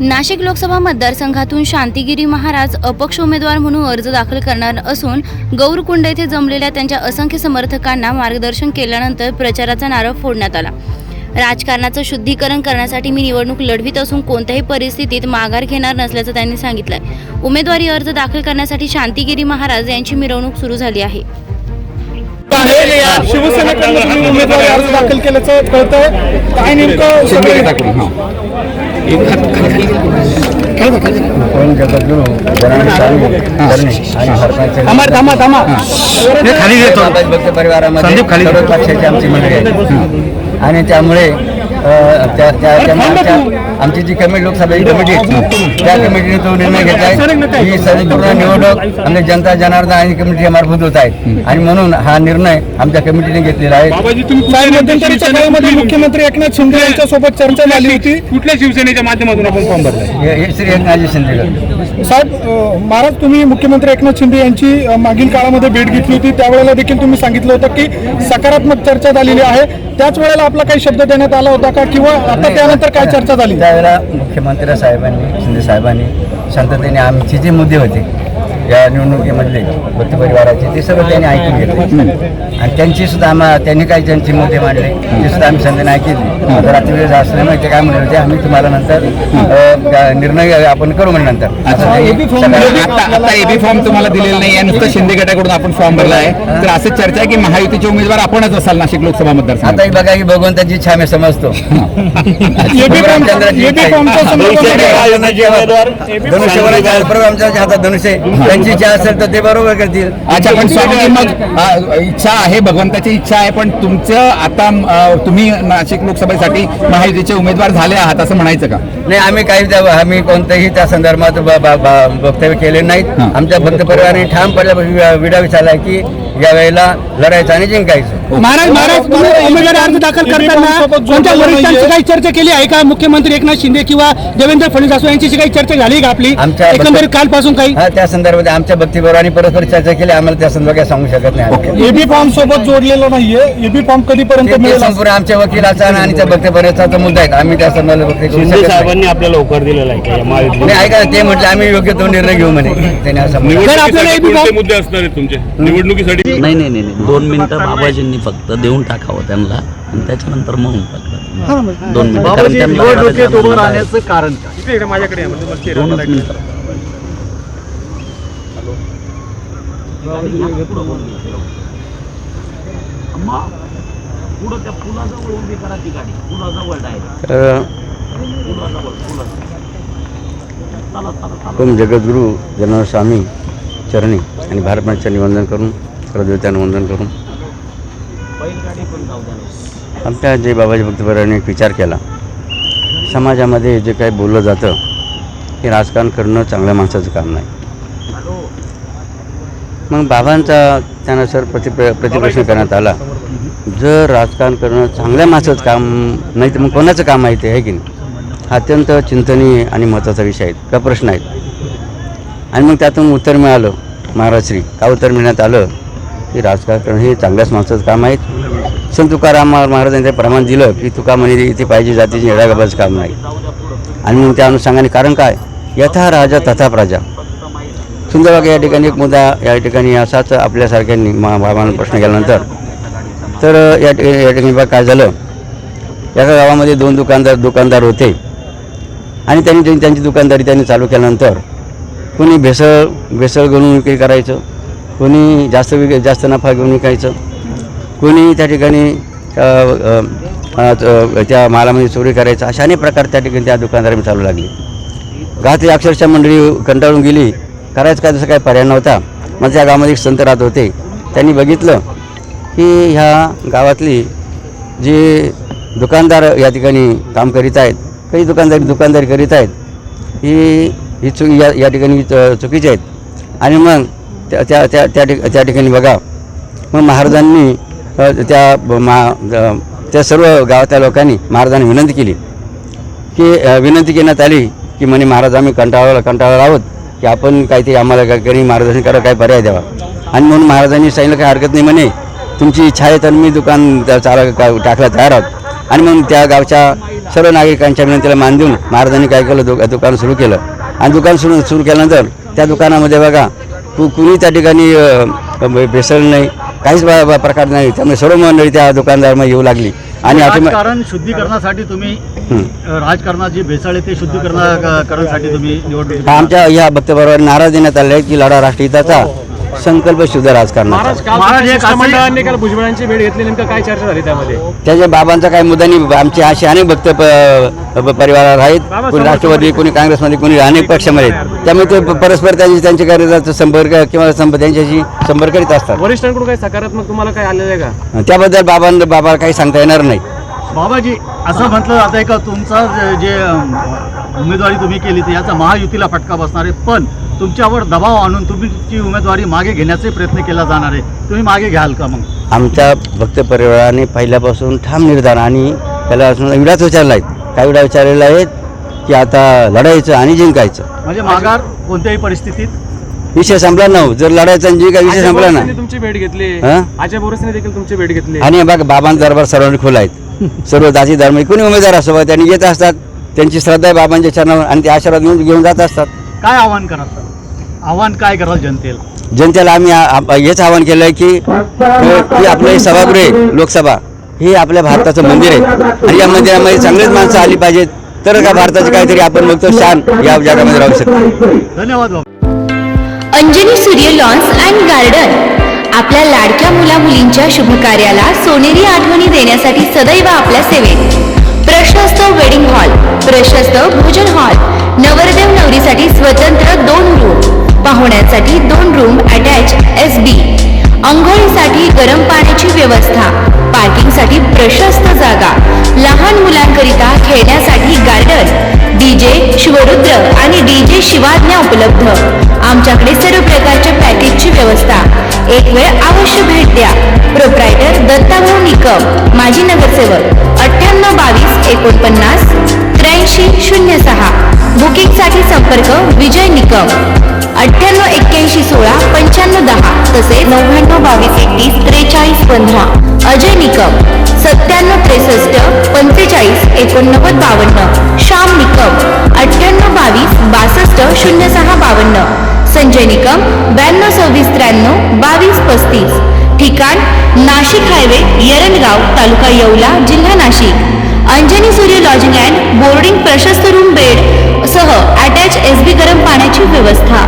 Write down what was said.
नाशिक लोकसभा मतदारसंघातून शांतिगिरी महाराज अपक्ष उमेदवार म्हणून अर्ज दाखल करणार असून गौरकुंड येथे जमलेल्या त्यांच्या असंख्य समर्थकांना मार्गदर्शन केल्यानंतर प्रचाराचा नारळ फोडण्यात आला. राजकारणाचं शुद्धीकरण करण्यासाठी मी निवडणूक लढवित असून कोणत्याही परिस्थितीत माघार घेणार नसल्याचं त्यांनी सांगितलंय. उमेदवारी अर्ज दाखल करण्यासाठी शांतिगिरी महाराज यांची मिरवणूक सुरू झाली आहे. आहे शिवसेनेकडून तुम्ही उमेदवारी अर्ज दाखल केल्याचं कळतंय. काय नेमकं थांबा थांबा थांबा. खाली परिवारामध्ये संदीप खाली सर्व पक्षाची आमची मंडळी आहे आणि त्यामुळे त्या आमची जी कमिटी लोकसभेची कमिटी आहे. त्या कमिटीने तो निर्णय घेतलाय ही संपूर्ण निवडणूक आमच्या जनता जनार्दन आणि कमिटी मार्फत होत आहे. आणि म्हणून हा निर्णय आमच्या कमिटीने घेतलेला आहे. मुख्यमंत्री एकनाथ शिंदे यांच्या सोबत चर्चा झाली होती. कुठल्या शिवसेनेच्या माध्यमातून आपण फॉर्म भरलाय? हे हे श्री एकनाथजी शिंदे गट. साहेब महाराज तुम्ही मुख्यमंत्री एकनाथ शिंदे यांची मागील काळामध्ये भेट घेतली होती. त्यावेळेला देखील तुम्ही सांगितलं होतं की सकारात्मक चर्चा झालेली आहे. त्याच वेळेला आपला काही शब्द देण्यात आला होता का? किंवा आता त्यानंतर काय चर्चा झाली? त्यावेळेला मुख्यमंत्री साहेबांनी शिंदे साहेबांनी शांततेने आमचे जे मुद्दे होते या निवडणुकीमधले भक्त परिवाराचे ते सर्व त्यांनी ऐकून घेतले. आणि त्यांची सुद्धा आम्हा त्यांनी काही त्यांचे मुद्दे मांडले ते सुद्धा आम्ही शांततेने ऐकले. आता रात्री वेळ असल्यामुळे ते काय म्हणले होते आम्ही तुम्हाला नंतर निर्णय निर्णय करू म्हणजे नंतर. आता आता एबी फॉर्म तुम्हाला दिलेला नाही आहे नुसतं शिंदे गटाकडून आपण फॉर्म भरला आहे. तर असं चर्चा आहे की महायुतीचे उमेदवार आपणच असाल नाशिक लोकसभा आता मतदारसंघात ही बघा की भगवंताची इच्छा आम्ही समजतो. हातात धनुष्य. त्यांची इच्छा असेल तर ते बरोबर करतील. अच्छा पण स्वामीजी मग इच्छा आहे भगवंताची इच्छा आहे पण तुमचं आता तुम्ही नाशिक लोकसभेसाठी महायुतीचे उमेदवार झाले आहात असं म्हणायचं का? नाही आम्ही काही आम्ही कोणत्याही त्या संदर्भात वक्तव्य केले नाहीत. आमच्या भक्त परिवाराने ठाम पडल्या विडा विचारला की या वेळेला लढायचं आणि जिंकायचं. महाराज महाराज तुम्ही उमेदवारी अर्ज दाखल करताना कोणत्या वरिष्ठांची काही चर्चा केली आहे का? मुख्यमंत्री एकनाथ शिंदे किंवा देवेंद्र फडणवीस असो यांच्याशी काही चर्चा झाली का आपली? आमच्या एकंदरीत कालपासून काही? त्या संदर्भात आमच्या भक्ती परिवाराने परस्पर चर्चा केली आम्हाला त्या संदर्भात काही सांगू शकत नाही. एबी फॉर्म सोबत जोडलेलं नाहीये. एबी फॉर्म कधीपर्यंत संपूर्ण आमच्या वकिलाचा आणि परिवाराचा मुद्दा आहे आम्ही त्या संदर्भात नाही. आपल्याला होकार दिलेला आहे ऐका ते म्हटलं आम्ही योग्य तो निर्णय घेऊ म्हणे. त्यांनी असं मुद्दे असणार आहेत तुमचे? निवडणुकीसाठी नाही नाही नाही. दोन मिनिटं बाबाजींनी फक्त देऊन टाकावं त्यांना आणि त्याच्यानंतर मग टाकलं दोन मिनिटं. कारण त्यांना निवडणुकीत उभं बराच राहण्याचं कारण काय? दोनच मिनिटं. अम्मा, पुढं त्या पुलाजवळ उभी करा ती गाडी. पुलाजवळ डायरेक्ट तर पुलाजवळ पुलाजवळ. चला चला चला. ओम जगद्गुरु स्वामी चरणी आणि भारतमाच्या निवंदन करून सर्वदेवतांना वंदन करून. बैलगाडी पण जाऊ द्या. ना. आमच्या जय बाबाजी भक्तपराने एक विचार केला. समाजामध्ये जे काही बोललं जातं हे राजकारण करणं चांगल्या माणसाचं काम नाही. मग बाबांचा त्यानुसार प्रति प्रतिप्रश्न करण्यात आला. जर राजकारण करणं चांगल्या माणसाचं काम नाही तर मग कोणाचं काम आहे ते आहे की नाही? हा अत्यंत चिंतनीय आणि महत्त्वाचा विषय आहे. का प्रश्न आहेत आणि मग त्यातून उत्तर मिळालं महाराजश्री का उत्तर मिळण्यात आलं? की राजकारण करणं हे चांगल्याच माणसाचं काम आहेत संत तुकाराम महाराजांनी ते प्रमाण दिलं की तुका म्हणे इथे पाहिजे जातीची येडागाबाचं काम नाही. आणि मग त्या अनुषंगाने कारण काय? यथा राजा तथा प्रजा. सुंदरबाग या ठिकाणी एक मुद्दा या ठिकाणी असाच आपल्यासारख्यांनी मा बाबांना प्रश्न केल्यानंतर तर या या ठिकाणी काय झालं. एका गावामध्ये दोन दुकानदार दुकानदार होते. आणि त्यांनी त्यांनी त्यांची दुकानदारी त्यांनी चालू केल्यानंतर कोणी भेसळ भेसळ घेऊन विक्री करायचं कोणी जास्त विक जास्त नफा घेऊन विकायचं कोणी त्या ठिकाणी त्या मालामध्ये चोरी करायचं अशा अनेक प्रकार त्या ठिकाणी त्या दुकानदारांनी चालू लागली. गावातली अक्षरशः मंडळी कंटाळून गेली. करायचं काय तसं काय पर्याय नव्हता. मग त्या गावामध्ये एक संत राहत होते. त्यांनी बघितलं. की ह्या गावातली जे दुकानदार या ठिकाणी काम करीत आहेत काही दुकानदारी दुकानदारी करीत आहेत ही ही चुक या या ठिकाणी च- चुकीची आहेत. आणि मग त्या त्या त्या त्या ठिक त्या ठिकाणी बघा मग महाराजांनी त्या ब- मा त्या सर्व गावातल्या लोकांनी महाराजांनी विनंती केली. की विनंती करण्यात आली की म्हणे महाराज आम्ही कंटाळा कंटाळा आहोत की आपण काहीतरी आम्हाला काही मार्गदर्शन करा काय पर्याय द्यावा. आणि म्हणून महाराजांनी सांगितलं काही हरकत नाही म्हणे तुमची इच्छा आहे तर मी दुकान चाला टाकला तयार आहोत आणि मग त्या गावच्या सर्व नागरिकांच्या विनंतीला मान देऊन महाराजांनी काय केलं? दु दुकान सुरू केलं. आणि दुकान सुरू सुरू केल्यानंतर त्या दुकानामध्ये बघा कु कुणी त्या ठिकाणी भेसळ नाही काहीच प्रकार नाही. त्यामुळे सर्व मंडळी त्या दुकानदारामध्ये येऊ लागली. आणि राजकारण शुद्धीकरणासाठी तुम्ही हं. जी भेसळ ते शुद्धीकरणा करण्यासाठी तुम्ही निवडणूक आमच्या या वक्तव्यावर नाराज देण्यात आले आहे की लढा राष्ट्रहिताचा संकल्प शुद्ध राजकारणाचा. महाराज एक असं मंडळांनी काल भुजबळांची भेट घेतली नेमकं काय चर्चा झाली त्यामध्ये? त्याच्या बाबांचा काही मुद्दा नाही आमचे असे अनेक भक्त प- प- परिवार आहेत. कोणी राष्ट्रवादी कोणी काँग्रेसमध्ये कोणी अनेक पक्षामध्ये आहेत. त्यामुळे ते प- परस्पर त्यांची त्यांच्या कार्याचा संपर्क किंवा संप त्यांच्याशी संपर्क करीत असतात. वरिष्ठांकडून काही सकारात्मक तुम्हाला काय आलेलं आहे का? त्याबद्दल बाबांना बाबा काही सांगता येणार नाही. बाबाजी असं म्हटलं जातं का तुमचा जे- जे अम, उमेदवारी तुम्ही केली तर याचा महायुतीला फटका बसणार आहे. पण तुमच्यावर दबाव आणून तुमची उमेदवारी मागे घेण्याचे प्रयत्न केला जाणार आहे. तुम्ही मागे घ्याल का मग? आमच्या भक्त परिवाराने पहिल्यापासून ठाम निर्धार आणि त्याला विडाच विचारला आहेत काय विडा विचारलेला आहेत की आता लढायचं आणि जिंकायचं. म्हणजे माघार कोणत्याही परिस्थितीत? विषय संपला ना हो. जर लढायचा आणि जिंका विषय संपला ना. तुमची भेट घेतली. हा? अजय बोरसने देखील तुमची भेट घेतली. आणि बघा बाबांचा दरबार सर्वांनी खुला आहेत सर्व जाती धर्म कोणी उमेदवार असो त्यांनी येत असतात. त्यांची श्रद्धा आहे बाबांच्या चरणावर आणि ते आशीर्वाद घेऊन घेऊन जात असतात. काय आव्हान सर आव्हान काय कराल जनतेला? जनतेला आम्ही हेच आवाहन केलं आहे की की आपलं हे सभागृह आहे लोकसभा. हे आपल्या भारताचं मंदिर आहे. आणि या मंदिरामध्ये चांगलीच माणसं आली पाहिजेत. तर का भारताचे काहीतरी आपण बघतो शान या जगामध्ये राहू शकतो. धन्यवाद बाबा. अंजनी सूर्य लॉन्स अँड गार्डन आपल्या लाडक्या मुला मुलींच्या शुभ कार्याला सोनेरी आठवणी देण्यासाठी सदैव आपल्या सेवेत. प्रशस्त वेडिंग हॉल प्रशस्त भोजन हॉल नवरदेव नवरीसाठी स्वतंत्र दोन रूम पाहुण्यासाठी दोन रूम अटॅच एस बी अंघोळीसाठी गरम पाण्याची व्यवस्था. पार्किंगसाठी प्रशस्त जागा. लहान मुलांकरिता खेळण्यासाठी गार्डन डीजे शिवरुद्र आणि डीजे शिवाज्ञा उपलब्ध. आमच्याकडे सर्व प्रकारच्या पॅकेजची व्यवस्था. एक वेळ अवश्य भेट द्या. प्रोप्रायटर दत्ताभाऊ निकम माजी नगरसेवक. अठ्ठ्याण्णव बावीस एकोणपन्नास त्र्याऐंशी शून्य सहा बुकिंगसाठी संपर्क विजय निकम. अठ्ठ्याण्णव एक्क्याऐंशी सोळा पंच्याण्णव दहा तसेच नव्याण्णव बावीस एकतीस त्रेचाळीस पंधरा. अजय निकम. सत्त्याण्णव त्रेसष्ट पंचेचाळीस एकोणनव्वद बावन्न. श्याम निकम. अठ्ठ्याण्णव बावीस बासष्ट शून्य सहा बावन्न. संजय निकम ब्याण्णव सव्वीस त्र्याण्णव बावीस पस्तीस. ठिकाण नाशिक हायवे येरणगाव तालुका येवला जिल्हा Nashik. Anjani Surya lodging and boarding प्रशस्त रूम बेड सह अटॅच एस बी गरम पाण्याची व्यवस्था.